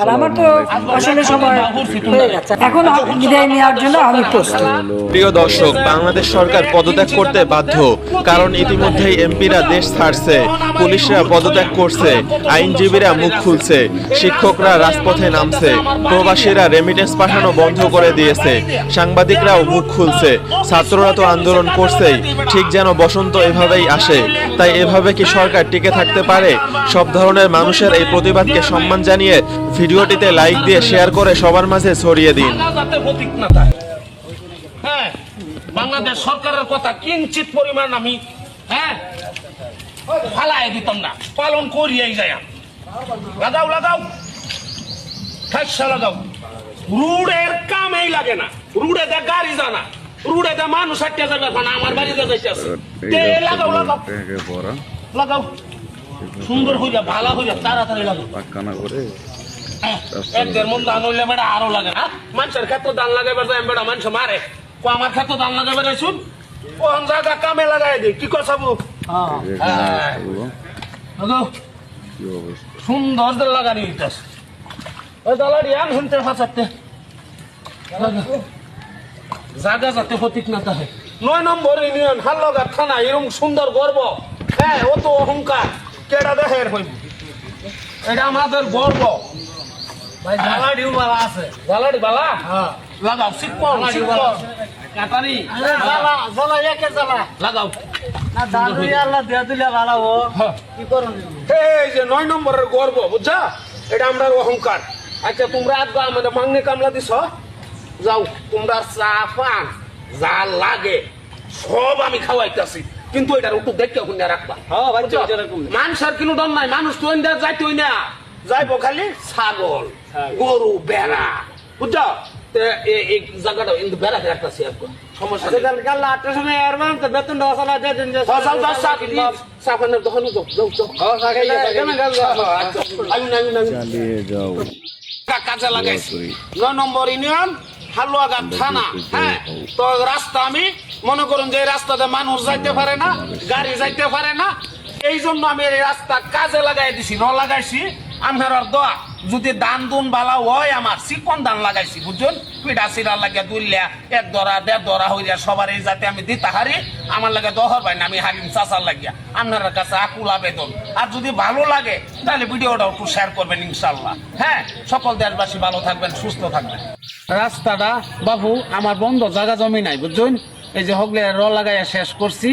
আর আমার তো আসলে সময় হয়ে গেছে। এখন বিদায় নেওয়ার জন্য আমি প্রস্তুত। প্রিয় দর্শক বাংলাদেশ সরকার পদত্যাগ করতে বাধ্য। কারণ ইতিমধ্যেই এমপিরা দেশ ছাড়ছে পুলিশরা পদত্যাগ করছে আইনজীবীরা মুখ খুলছে শিক্ষকরা রাজপথে নামছে প্রবাসীরা রেমিটেন্স পাঠানো বন্ধ করে দিয়েছে সাংবাদিকরাও মুখ খুলছে ছাত্ররা তো আন্দোলন করছেই ঠিক যেন বসন্ত এভাবেই আসে। তাই এভাবে কি সরকার টিকে থাকতে পারে? সব ধরনের মানুষের এই প্রতিবাদকে সম্মান জানিয়ে ভিডিওটিতে লাইক দিয়ে শেয়ার করে সবার মাঝে ছড়িয়ে দিন। হ্যাঁ বাংলাদেশ সরকারের কথা কিঞ্চিত পরিমাণ আমি হ্যাঁ ফালাই দিতাম না। পালন করিয়াই যায় লাগাও লাগাও। ঠাসা লাগাও। রুডের কামেই লাগে না। রুডে দে গাড়ি জানা। রুডে দে মানুষ হাঁটতে যাবে না আমার বাড়িতে লাগাও লাগাও। লাগাও। সুন্দর হইয়া ভালো হইয়া তাড়াতাড়ি লাগাও। করে। একদের মন দান হইলে বেটা আরও লাগে না। মানুষের ক্ষেত্রে দান লাগাইবার যায় বেটা মানুষ মারে। কো আমার ক্ষেত্রে দান লাগাইবার শুন। কোন জায়গা কামে লাগাই দে কি কসাবু সুন্দর লাগানি ওই দালারি আন শুনতে ফাঁসাতে। জায়গা যাতে প্রতীক না থাকে। নয় নম্বর ইউনিয়ন হাল্লগার থানা এরকম সুন্দর গর্ব। হ্যাঁ ও তো অহংকার। কেডা দেখে হইব? এটা আমাদের গর্ব। জালাডিও বালা আছে। জালাড়ি বালা? লাগাও শিকপন শিকপন কাটারি জালা জালা একে জালা লাগাও। না দাদু আল্লাহ দিয়া দিলে ভালো হ্যাঁ। কি করুন এই যে নয় নম্বরের গর্ব বুঝছা? এটা আমরা অহংকার। আচ্ছা তোমরা আজকে আমাদের মাংনে কামলা দিছ? যাও তোমরা চা পান যা লাগে সব আমি খাওয়াইতেছি। কিন্তু এটার একটু দেখতে শুনে রাখবা। হ্যাঁ? মানুষের কোনো দম নাই মানুষ তো ইন্দা যাইতে হই না। যাইবো খালি? ছাগল গরু বেড়া। বুঝছ? এই জায়গাটা কিন্তু বেড়া একটা শেয়ার কর সমস্যা কাল আটটার সময় মানে তো বেতন দিয়ে দিন দশ সাত সাফানের যাও যাও। হ্যাঁ? আচ্ছা, কাজে লাগাইছি। নয় নম্বর ইউনিয়ন হালুয়াঘাট থানা। হ্যাঁ তো রাস্তা আমি মনে করুন যে রাস্তাতে মানুষ যাইতে পারে না, গাড়ি যাইতে পারে না, এই জন্য আমি এই রাস্তা কাজে লাগাই দিছি, ন লাগাইছি আমার দোয়া। যদি দান দুন বালা হয় আমার, চিকন দান লাগাইছি বুঝছেন পিঠা চিরা লাগে দুলিয়া এক দরা, দেড় দরা হইয়া সবার এই যাতে আমি দিতে হারি, আমার লাগে দহর পাই না, আমি হারিম চাচার লাগিয়া। আপনার কাছে আকুল আবেদন। আর যদি ভালো লাগে, তাহলে ভিডিওটা একটু শেয়ার করবেন ইনশাল্লাহ হ্যাঁ সকল দেশবাসী ভালো থাকবেন, সুস্থ থাকবেন। রাস্তাটা বাবু, আমার বন্ধ, জায়গা জমি নাই বুঝছেন এই যে হগলে র লাগাইয়া শেষ করছি,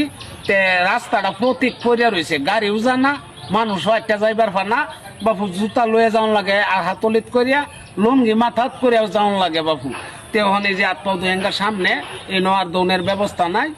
তে রাস্তাটা প্রতীক পরিয়া রয়েছে গাড়ি জানা মানুষও মানুষ একটা যাইবার ফানা বাপু, জুতা লয়ে যাওয়ান লাগে, আর হাতলিত করিয়া লুঙ্গি মাথাত করিয়া যাওয়ান লাগে, বাপু। তে এই যে আত্মদুহেঙ্গার সামনে, এই নোয়ার দৌনের ব্যবস্থা নাই।